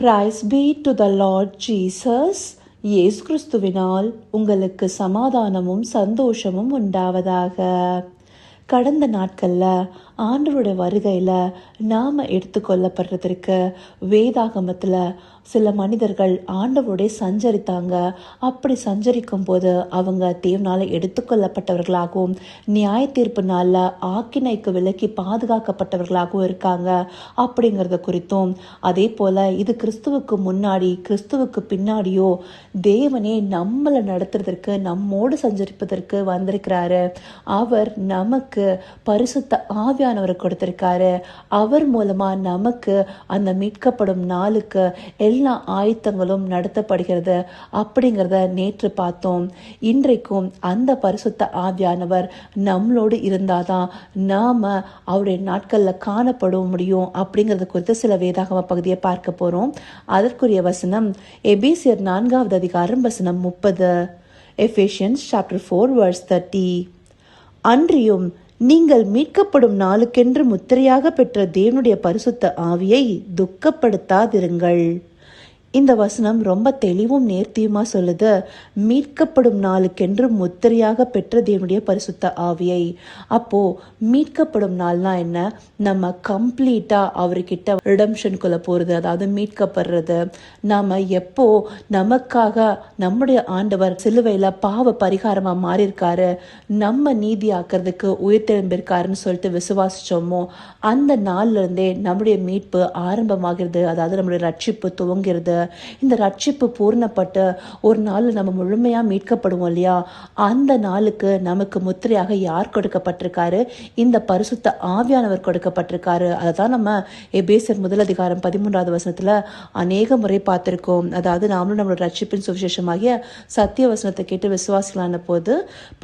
Praise be to the Lord Jesus இயேசு கிறிஸ்துவினால் உங்களுக்கு சமாதானமும் சந்தோஷமும் உண்டாவதாக. கடந்த நாட்களில் ஆண்டவருடைய வருகையில் நாம் எடுத்துக்கொள்ளப்படுறதற்கு வேதாகமத்தில் சில மனிதர்கள் ஆண்டவருடைய சஞ்சரித்தாங்க. அப்படி சஞ்சரிக்கும் போது அவங்க தேவனால் எடுத்துக்கொள்ளப்பட்டவர்களாகவும் நியாய தீர்ப்பு நாளில் ஆக்கினைக்கு விலக்கி பாதுகாக்கப்பட்டவர்களாகவும் இருக்காங்க அப்படிங்கிறத குறித்தும் அதே போல் இது கிறிஸ்துவுக்கு முன்னாடி கிறிஸ்துவுக்கு பின்னாடியோ தேவனே நம்மளை நடத்துறதற்கு நம்மோடு சஞ்சரிப்பதற்கு வந்திருக்கிறாரு. அவர் நமக்கு பரிசுத்த ஆவியானவரை கொடுத்திருக்காரு. அவர் மூலமா நமக்கு அந்த மீட்கப்படும் நாளுக்கு எல்லா ஆயத்தங்களும் நடத்தப்படுகிறது அப்படிங்கிறத நேற்று பார்த்தோம். இன்றைக்கும் அந்த பரிசுத்த ஆவியானவர் நம்மளோடு இருந்தாதான் நாம அவருடைய நாட்களில் காணப்பட முடியும் அப்படிங்கிறது குறித்து சில வேதாகம பகுதியை பார்க்க போறோம். அதற்குரிய வசனம் எபிசியர் நான்காவது அதிகாரம் வசனம் முப்பது. Ephesians chapter four verse thirty. அன்றியும் நீங்கள் மீட்கப்படும் நாளுக்கென்று முத்திரையாக பெற்ற தேவனுடைய பரிசுத்த ஆவியை துக்கப்படுத்தாதிருங்கள். இந்த வசனம் ரொம்ப தெளிவும் நேர்த்தியுமா சொல்லுது. மீட்கப்படும் நாளுக்கென்று முத்திரையாக பெற்ற தேவனுடைய பரிசுத்த ஆவியை. அப்போ மீட்கப்படும் நாள்னா என்ன? நம்ம கம்ப்ளீட்டா அவர்கிட்ட ரிடம்ஷனுக்குள்ள போறது அதாவது மீட்கப்படுறது. நாம எப்போ நமக்காக நம்முடைய ஆண்டவர் சிலுவையில பாவ பரிகாரமா மாறியிருக்காரு நம்ம நீதி ஆக்கிறதுக்கு உயிர்த்தெழும்பிருக்காருன்னு சொல்லிட்டு விசுவாசிச்சோமோ அந்த நாள்ல இருந்தே நம்முடைய மீட்பு ஆரம்பமாகிறது அதாவது நம்முடைய ரட்சிப்பு துவங்கிறது. இந்த ரட்சிப்பு பூர்ணப்பட்டு ஒரு நாள் நம்ம முழுமையாக மீட்கப்படுவோம் இல்லையா? அந்த நாளுக்கு நமக்கு முத்திரையாக யார் கொடுக்கப்பட்டிருக்காரு? இந்த பரிசுத்த ஆவியானவர் கொடுக்கப்பட்டிருக்காரு. அதை தான் நம்ம எபேசர் முதல் அதிகாரம் பதிமூன்றாவது வசனத்தில் அநேக முறை பார்த்துருக்கோம். அதாவது நாமளும் நம்மளோட ரட்சிப்பின் சுவிசேஷமாகிய சத்திய வசனத்தை கேட்டு விசுவாசிக்கலான போது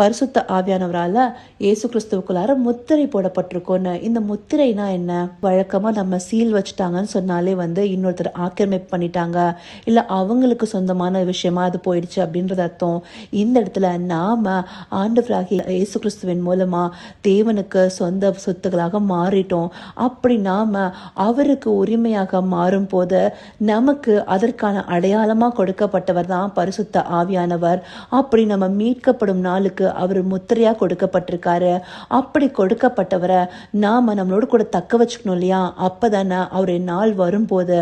பரிசுத்த ஆவியானவரால் இயேசு கிறிஸ்துவுக்குள்ளார முத்திரை போடப்பட்டிருக்கோன்னு. இந்த முத்திரைனா என்ன? வழக்கமாக நம்ம சீல் வச்சுட்டாங்கன்னு சொன்னாலே வந்து இன்னொருத்தர் ஆக்கிரமிப்பு பண்ணிட்டாங்க. இல்லை அவங்களுக்கு சொந்தமான விஷயமா அது போயிடுச்சு அப்படின்றது அர்த்தம். இந்த இடத்துல நாம ஆண்டவராகி இயேசு கிறிஸ்துவின் மூலமா தேவனுக்கு சொந்த சொத்துக்களாக மாறிட்டோம். அப்படி நாம அவருக்கு உரிமையாக மாறும் போது நமக்கு அதற்கான அடையாளமா கொடுக்கப்பட்டவர் தான் பரிசுத்த ஆவியானவர். அப்படி நம்ம மீட்கப்படும் நாளுக்கு அவர் முத்திரையா கொடுக்கப்பட்டிருக்காரு. அப்படி கொடுக்கப்பட்டவரை நாம நம்மளோட கூட தக்க வச்சுக்கணும் இல்லையா? அப்பதானே அவருடைய நாள் வரும்போது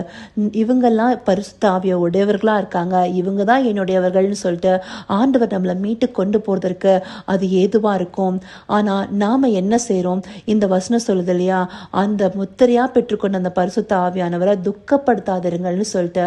இவங்கெல்லாம் பரிசு தாவிய உடையவர்களாக இருக்காங்க. இவங்க தான் என்னுடையவர்கள்னு சொல்லிட்டு ஆண்டவர் நம்மளை மீட்டு கொண்டு போகிறதுக்கு அது ஏதுவாக இருக்கும். ஆனால் நாம் என்ன செய்கிறோம் இந்த வசனம் சொல்லுது இல்லையா? அந்த முத்திரையா பெற்றுக்கொண்ட அந்த பரிசுத்த ஆவியானவரை துக்கப்படுத்தாதிருங்கள்னு சொல்லிட்டு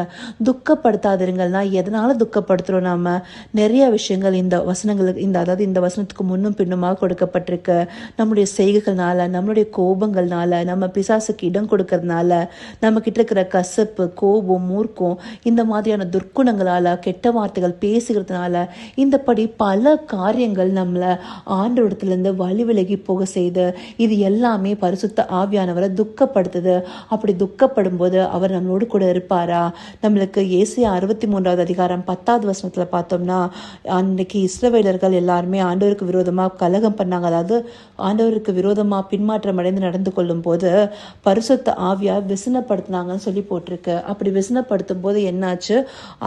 துக்கப்படுத்தாதிருங்கள்னா எதனால் துக்கப்படுத்துகிறோம் நாம்? நிறைய விஷயங்கள் இந்த வசனங்களுக்கு இந்த அதாவது இந்த வசனத்துக்கு முன்னும் பின்னுமாக கொடுக்கப்பட்டிருக்கு. நம்முடைய செய்கைகள்னால நம்மளுடைய கோபங்கள்னால நம்ம பிசாசுக்கு இடம் கொடுக்கறதுனால நம்ம கிட்ட இருக்கிற கசப்பு கோபம் மூர்க்கம் இந்த மாதிரியான துர்க்குணங்களால் கெட்ட வார்த்தைகள் பேசுகிறதுனால இந்தபடி பல காரியங்கள் நம்மளை ஆண்டோடத்துலேருந்து வழி விலகி போக செய்து இது எல்லாமே பரிசுத்த ஆவியானவரை துக்கப்படுத்துது. அப்படி துக்கப்படும் போது அவர் நம்மளோடு கூட இருப்பாரா? நம்மளுக்கு ஏசியா அறுபத்தி மூன்றாவது அதிகாரம் பத்தாவது வசனத்தில் பார்த்தோம்னா அன்னைக்கு இஸ்ரவேலர்கள் எல்லாருமே ஆண்டவருக்கு விரோதமாக கலகம் பண்ணாங்க. அதாவது ஆண்டவருக்கு விரோதமாக பின்மாற்றம் அடைந்து நடந்து கொள்ளும் போது பரிசுத்த ஆவியா விசனப்படுத்தினாங்கன்னு சொல்லி போட்டிருக்கு. அப்படி விசனப்படுத்தும் போது என்னாச்சு?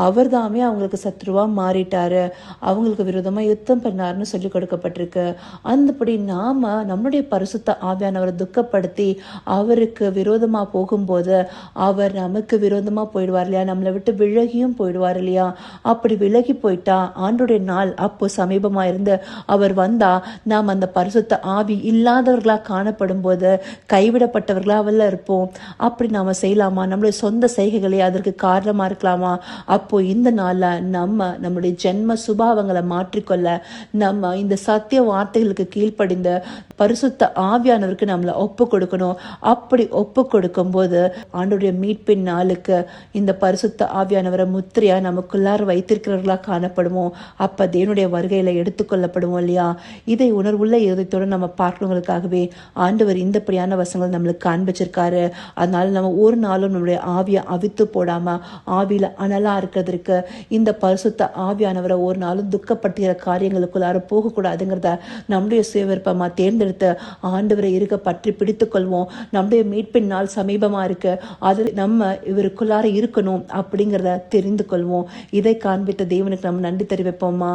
அவர் தாமே அவங்களுக்கு சத்ருவா மாறிட்டாரு. அவங்களுக்கு விரோதமாக யுத்தம் பண்ணாருன்னு சொல்லி கொடுக்கப்பட்டிருக்கு. அந்தபடி நாம நம்முடைய பரிசுத்த ஆவியானவரை துக்கப்படுத்தி அவருக்கு விரோதமாக போகும்போது அவர் நமக்கு விரோதமாக போயிடுவார் இல்லையா? நம்மளை விட்டு விலகியும் போயிடுவார் இல்லையா? அப்படி விலகி போயிட்டா ஆண்டுடைய நாள் அப்போ சமீபமா இருந்து அவர் வந்தா நாம் அந்த பரிசுத்த ஆவி இல்லாதவர்களா காணப்படும் போது கைவிடப்பட்டவர்களாக இருப்போம். அப்படி நாம் செய்யலாமா? நம்மளுடைய சொந்த செய்கைகளே அதற்கு காரணம் இருக்கலாமா? அப்போ இந்த நாளில் நம்ம நம்முடைய ஜென்ம சுபாவங்களை மாற்றிக்கொள்ள நம்ம இந்த சத்திய வார்த்தைகளுக்கு கீழ்ப்படிந்த பரிசுத்த ஆவியானவருக்கு நம்மளை ஒப்பு கொடுக்கணும். அப்படி ஒப்பு கொடுக்கும் போது ஆண்டுடைய மீட்பின் நாளுக்கு இந்த பரிசுத்த ஆவியானவரை முத்திரையா நமக்குள்ளார வைத்திருக்கிறவர்களா காணப்படுவோம் அப்ப தேவனுடைய வருகையில எடுத்துக்கொள்ளப்படுவோம் இல்லையா? இதை உணர்வுள்ள இருதயத்தோட நம்ம பார்க்கணுங்களுக்காகவே ஆண்டவர் இந்தப்படியான வசங்கள் நம்மளுக்கு காண்பிச்சிருக்காரு. அதனால நம்ம ஒரு நாளும் நம்மளுடைய ஆவியை அவித்து போடாமல் ஆவியில் அனலாக இருக்கிறதுக்கு இந்த பரிசுத்த ஆவியானவரை ஒரு நாளும் துக்கப்படுத்துகிற காரியங்களுக்குள்ளார போகக்கூடாதுங்கிறத நம்முடைய சுயவிருப்பமாக தேர்ந்தெடுத்து ஆண்டவரை இருக்க பற்றி பிடித்துக்கொள்வோம். நம்முடைய மீட்பின் நாள் சமீபமாக இருக்கு. அது நம்ம இவருக்குள்ளார இருக்கணும் அப்படிங்கிறத தெரிந்து கொள்வோம் இதை காண்பித்த தேவனுக்கு நம்ம நன்றி தெரிவிப்போமா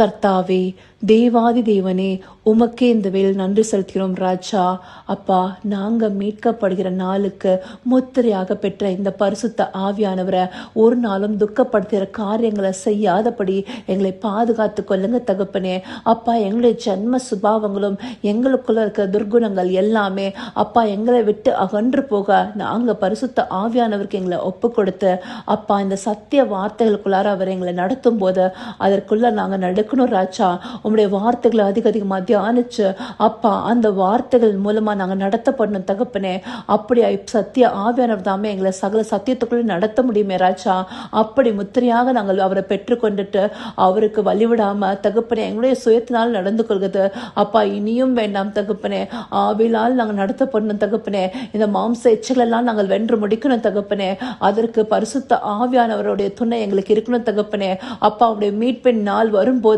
கர்த்தாவே தேவாதி தேவனே உமக்கே இந்த வேல் நன்றி செலுத்துகிறோம் ராஜா. அப்பா நாங்கள் மீட்கப்படுகிற நாளுக்கு முத்திரையாக பெற்ற இந்த பரிசுத்த ஆவியானவரை ஒரு நாளும் துக்கப்படுத்துகிற காரியங்களை செய்யாதபடி எங்களை பாதுகாத்து கொள்ளுங்க தகப்பனே. அப்பா எங்களுடைய ஜன்ம சுபாவங்களும் எங்களுக்குள்ள இருக்கிற துர்குணங்கள் எல்லாமே அப்பா எங்களை விட்டு அகன்று போக நாங்கள் பரிசுத்த ஆவியானவருக்கு எங்களை ஒப்பு கொடுத்து அப்பா இந்த சத்திய வார்த்தைகளுக்குள்ளார அவர் எங்களை நடத்தும் போது அதற்குள்ள நாங்க இருக்கணும் ராஜா. உங்களுடைய வார்த்தைகளை அதிக அதிகமாக தியானிச்சு அப்பா அந்த வார்த்தைகள் மூலமா நாங்கள் நடத்தப்படணும் தகப்பனே. அப்படி சத்திய ஆவியானவர் தாமே எங்களை சகல சத்தியத்துக்குள்ளே நடத்த முடியுமே ராஜா. அப்படி முத்திரையாக நாங்கள் அவரை பெற்றுக்கொண்டுட்டு அவருக்கு வழிவிடாம தகப்பனே எங்களுடைய சுயத்தினால் நடந்து கொள்கிறது. அப்பா இனியும் வேண்டாம் தகப்பனே. ஆவிலால் நாங்கள் நடத்தப்படணும் தகப்பனே. இந்த மாம்ச எச்சலெல்லாம் நாங்கள் வென்று முடிக்கணும் தகப்பனே. அதற்கு பரிசுத்த ஆவியானவருடைய துணை எங்களுக்கு இருக்கணும் தகப்பனே. அப்பா அவருடைய மீட்பின் நாள் வரும்போது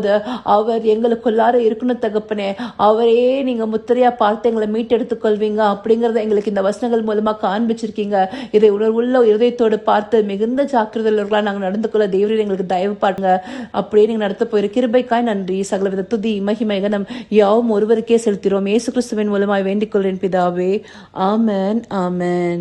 அவர் எங்களுக்குள்ளார இருக்கணும் தகப்பனே. அவரே நீங்க முத்திரையா பார்த்து எங்களை மீட்டெடுத்துக் கொள்வீங்க அப்படிங்கறத எங்களுக்கு இந்த வசனங்கள் மூலமா காண்பிச்சிருக்கீங்க. இதை உணர்வுள்ள இருதயத்தோடு பார்த்து மிகுந்த ஜாக்கிரதையுள்ளவர்களா நாங்கள் நடந்து கொள்ள தேவரீர் எங்களுக்கு தயவு பாருங்க. அப்படியே நீங்க நடத்த போயிரு கிருபைக்காய் நன்றி. சகலவித துதி மகிமை கனம் யாவும் ஒருவருக்கே செலுத்திறோம் இயேசு கிறிஸ்துவின் மூலமாய் வேண்டிக் கொள்றேன் பிதாவே. ஆமன் ஆமன்.